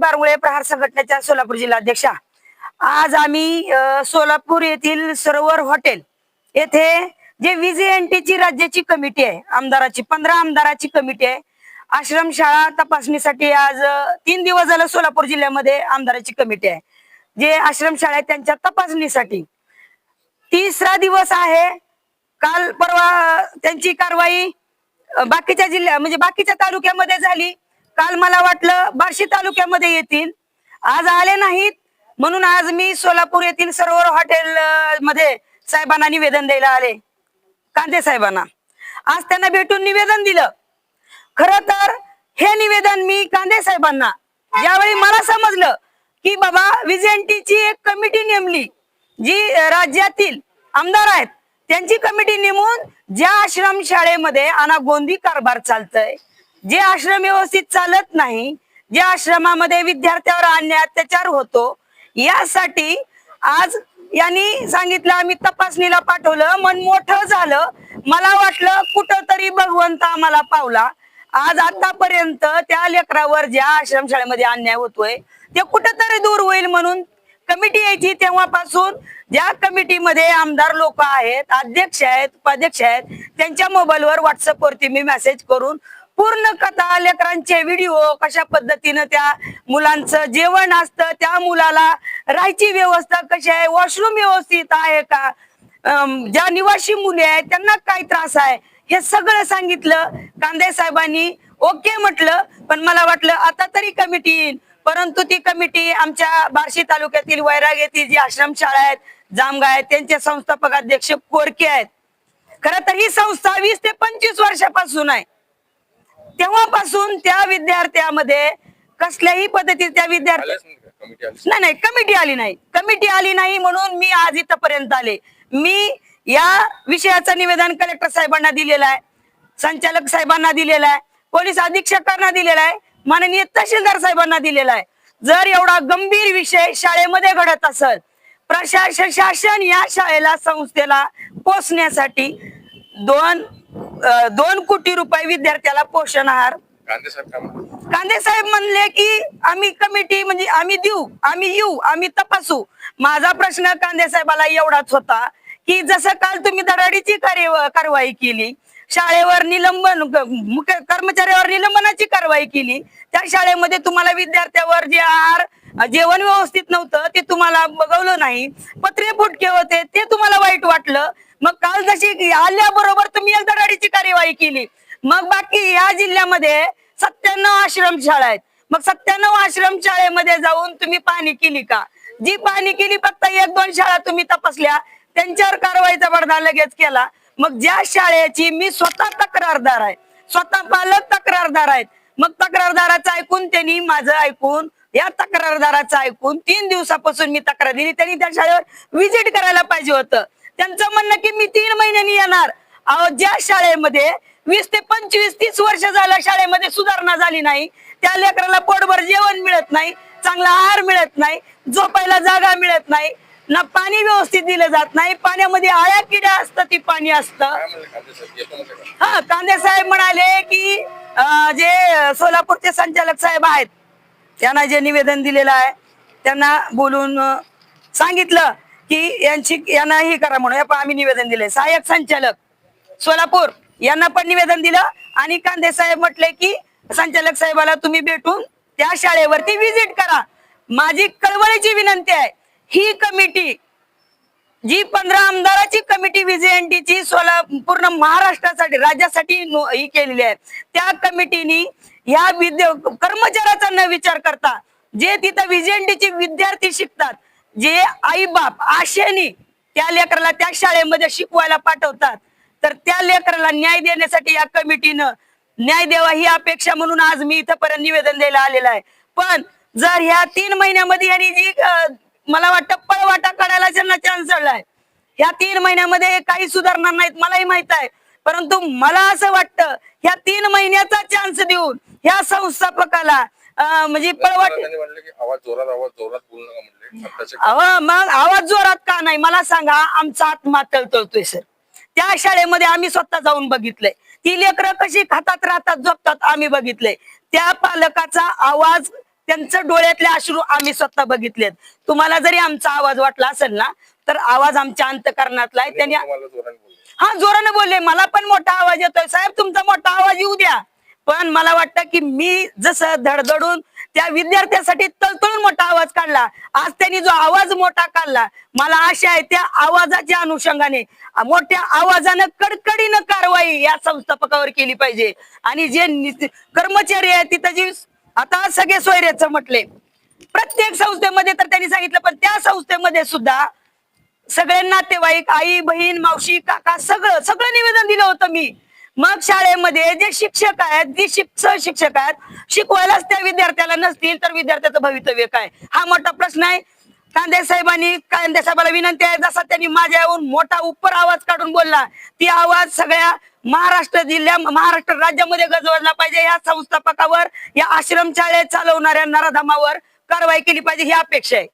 बारमुळे प्रहार संघटनेच्या सोलापूर जिल्हा अध्यक्षा आज आम्ही सोलापूर येथील सरोवर हॉटेल येथे जे VJNT ची राज्याची कमिटी आहे आमदाराची पंधरा आमदाराची कमिटी आहे आश्रमशाळा तपासणीसाठी आज तीन दिवस झालं सोलापूर जिल्ह्यामध्ये आमदाराची कमिटी आहे. जे आश्रमशाळा आहे त्यांच्या तपासणीसाठी तिसरा दिवस आहे. काल परवा त्यांची कारवाई बाकीच्या जिल्ह्या म्हणजे बाकीच्या तालुक्यामध्ये झाली. काल मला वाटलं बार्शी तालुक्यामध्ये येतील. आज आले नाहीत. म्हणून आज मी सोलापूर येथील सरोवर हॉटेल मध्ये साहेबांना निवेदन द्यायला आले. कांदे साहेबांना. आज त्यांना भेटून निवेदन दिलं. खर तर हे निवेदन मी कांदे साहेबांना. ज्यावेळी मला समजलं की बाबा विजेंटीची एक कमिटी नेमली जी राज्यातील आमदार आहेत त्यांची कमिटी नेमून ज्या आश्रम शाळेमध्ये अनागोंदी कारभार चालतय जे आश्रम व्यवस्थित चालत नाही ज्या आश्रमामध्ये विद्यार्थ्यावर अन्याय अत्याचार होतो यासाठी आज यांनी सांगितलं आम्ही तपासणीला पाठवलं मन मोठं झालं. मला वाटलं कुठं तरी भगवंत आम्हाला पावला. आज आतापर्यंत त्या लेकरावर ज्या आश्रमशाळेमध्ये अन्याय होतोय ते कुठंतरी दूर होईल म्हणून कमिटी यायची. तेव्हापासून ज्या कमिटीमध्ये आमदार लोक आहेत अध्यक्ष आहेत उपाध्यक्ष आहेत त्यांच्या मोबाईलवर व्हॉट्सअप वरती मी मेसेज करून पूर्ण कथा लेकरांचे व्हिडिओ कशा पद्धतीनं त्या मुलांचं जेवण असतं त्या मुलाला राहायची व्यवस्था कशी आहे वॉशरूम व्यवस्थित आहे का? ज्या निवासी मुले आहेत त्यांना काय त्रास आहे? हे सगळं सांगितलं कांदे साहेबांनी. ओके म्हटलं पण मला वाटलं आता तरी कमिटी येईल. परंतु ती कमिटी आमच्या बार्शी तालुक्यातील वैराग येथील जी आश्रमशाळा आहेत जामगा आहेत त्यांचे संस्थापक अध्यक्ष कोरके आहेत. खर तर ही संस्था वीस ते पंचवीस वर्षापासून आहे. तेव्हापासून त्या विद्यार्थ्यामध्ये कसल्याही पद्धतीत त्या विद्यार्थी नाही नाही कमिटी आली नाही. कमिटी आली नाही म्हणून मी आज इथपर्यंत आले. मी या विषयाचं निवेदन कलेक्टर साहेबांना दिलेलं आहे संचालक साहेबांना दिलेलं आहे पोलीस अधीक्षकांना दिलेला आहे माननीय तहसीलदार साहेबांना दिलेला आहे. जर एवढा गंभीर विषय शाळेमध्ये घडत असेल प्रशासन शासन या शाळेला संस्थेला पोचण्यासाठी दोन दोन कोटी रुपये विद्यार्थ्याला पोषण आहार. कांदे साहेब म्हणले? की आम्ही कमिटी म्हणजे आम्ही देऊ आम्ही येऊ आम्ही तपासू. माझा प्रश्न कांदे साहेबाला एवढाच होता की जसं काल तुम्ही कार्य कारवाई केली शाळेवर निलंबन कर्मचाऱ्यावर निलंबनाची कारवाई केली त्या शाळेमध्ये तुम्हाला विद्यार्थ्यावर जे आहार जेवण व्यवस्थित नव्हतं ते तुम्हाला बघवलं नाही. पत्रे फुटके होते ते तुम्हाला वाईट वाटलं. मग काल जशी आल्याबरोबर तुम्ही एक धडाडीची कार्यवाही केली. मग बाकी या जिल्ह्यामध्ये सत्त्याण्णव आश्रमशाळा आहेत. मग सत्त्याण्णव आश्रमशाळेमध्ये जाऊन तुम्ही पाहणी केली का? जी पाहणी केली फक्त एक दोन शाळा तुम्ही तपासल्या. त्यांच्यावर कारवाईचा बडदा लगेच केला. मग ज्या शाळेची मी स्वतः तक्रारदार आहे. स्वतः पालक तक्रारदार आहेत. मग तक्रारदाराचं ऐकून त्यांनी माझं ऐकून या तक्रारदाराचं ऐकून तीन दिवसापासून मी तक्रार दिली. त्यांनी त्या शाळेवर व्हिजिट करायला पाहिजे होतं. त्यांचं म्हणणं की मी तीन महिन्यांनी येणार. अहो ज्या शाळेमध्ये वीस ते पंचवीस तीस वर्ष झालं शाळेमध्ये सुधारणा झाली नाही त्या लेकराला पोटभर जेवण मिळत नाही चांगला आहार मिळत नाही झोपायला जागा मिळत नाही ना पाणी व्यवस्थित दिलं जात नाही पाण्यामध्ये आळ्या किड्या असतं ती पाणी असतं. हा कांदे साहेब म्हणाले की जे सोलापूरचे संचालक साहेब आहेत त्यांना जे निवेदन दिलेलं आहे त्यांना बोलून सांगितलं की यांची यांना हे करा म्हणून. आम्ही निवेदन दिले सहाय्यक संचालक सोलापूर यांना पण निवेदन दिलं आणि कांदे साहेब म्हटले की संचालक साहेबाला तुम्ही भेटून त्या शाळेवरती व्हिजिट करा. माझी कळवळीची विनंती आहे ही कमिटी जी पंधरा आमदाराची कमिटी विजयंटीची सोला पूर्ण महाराष्ट्रासाठी राज्यासाठी ही केलेली आहे. त्या कमिटीनी या विद्या कर्मचाऱ्याचा न विचार करता जे तिथं विजेएनटीचे विद्यार्थी शिकतात जे आई बाप आशेनी त्या लेकराला त्या शाळेमध्ये शिकवायला पाठवतात तर त्या लेकराला न्याय देण्यासाठी या कमिटीनं न्याय द्यावा ही अपेक्षा म्हणून आज मी इथंपर्यंत निवेदन द्यायला आलेलं आहे. पण जर ह्या तीन महिन्यामध्ये यांनी जी मला वाटतं पळवाटा काढायला ज्यांना चान्स आहे ह्या तीन महिन्यामध्ये काही सुधारणार नाहीत मलाही माहीत आहे. परंतु मला असं वाटतं ह्या तीन महिन्याचा चान्स देऊन ह्या संस्थापकाला म्हणजे पळवाट आवाज जोरात आवाज जोरात बोलू नका म्हणले. आत्ताचे अव मग आवाज जोरात का नाही? मला सांगा आमचा आत्मा तळतळतोय सर त्या शाळेमध्ये आम्ही स्वतः जाऊन बघितलंय. ती लेकरं कशी खातात राहतात झोपतात आम्ही बघितलंय. त्या पालकाचा आवाज त्यांचं डोळ्यातले अश्रू आम्ही स्वतः बघितलेत. तुम्हाला जरी आमचा आवाज वाटला असेल ना तर आवाज आमच्या अंतकरणातला आहे. त्यांनी हा जोराने बोलले. मला पण मोठा आवाज येतोय. साहेब तुमचा मोठा आवाज येऊ द्या. पण मला वाटतं की मी जसं धडधडून त्या विद्यार्थ्यासाठी तळतळून मोठा आवाज काढला. आज त्यांनी जो आवाज मोठा काढला मला आशा आहे त्या आवाजाच्या अनुषंगाने मोठ्या आवाजानं कडकडीनं कारवाई या संस्थापकावर केली पाहिजे. आणि जे नि- कर्मचारी आहेत तिथं जी आता सगळे सोयरेच म्हटले. प्रत्येक संस्थेमध्ये तर त्यांनी सांगितलं पण त्या संस्थेमध्ये सुद्धा सगळे नातेवाईक आई बहीण मावशी काका सगळं सगळं निवेदन दिलं होतं मी. मग शाळेमध्ये जे शिक्षक आहेत जे शिक्षक शिक्षक आहेत शिकवायलाच त्या विद्यार्थ्याला नसतील तर विद्यार्थ्याचं भवितव्य काय? हा मोठा प्रश्न आहे. कांदे साहेबांनी कांदे साहेबाला विनंती आहे जसा त्यांनी माझ्या येऊन मोठा उपर आवाज काढून बोलला ती आवाज सगळ्या महाराष्ट्र जिल्ह्या महाराष्ट्र राज्यामध्ये गजवला पाहिजे. या संस्थापकावर या आश्रमशाळे चालवणाऱ्या नराधामावर कारवाई केली पाहिजे ही अपेक्षा आहे.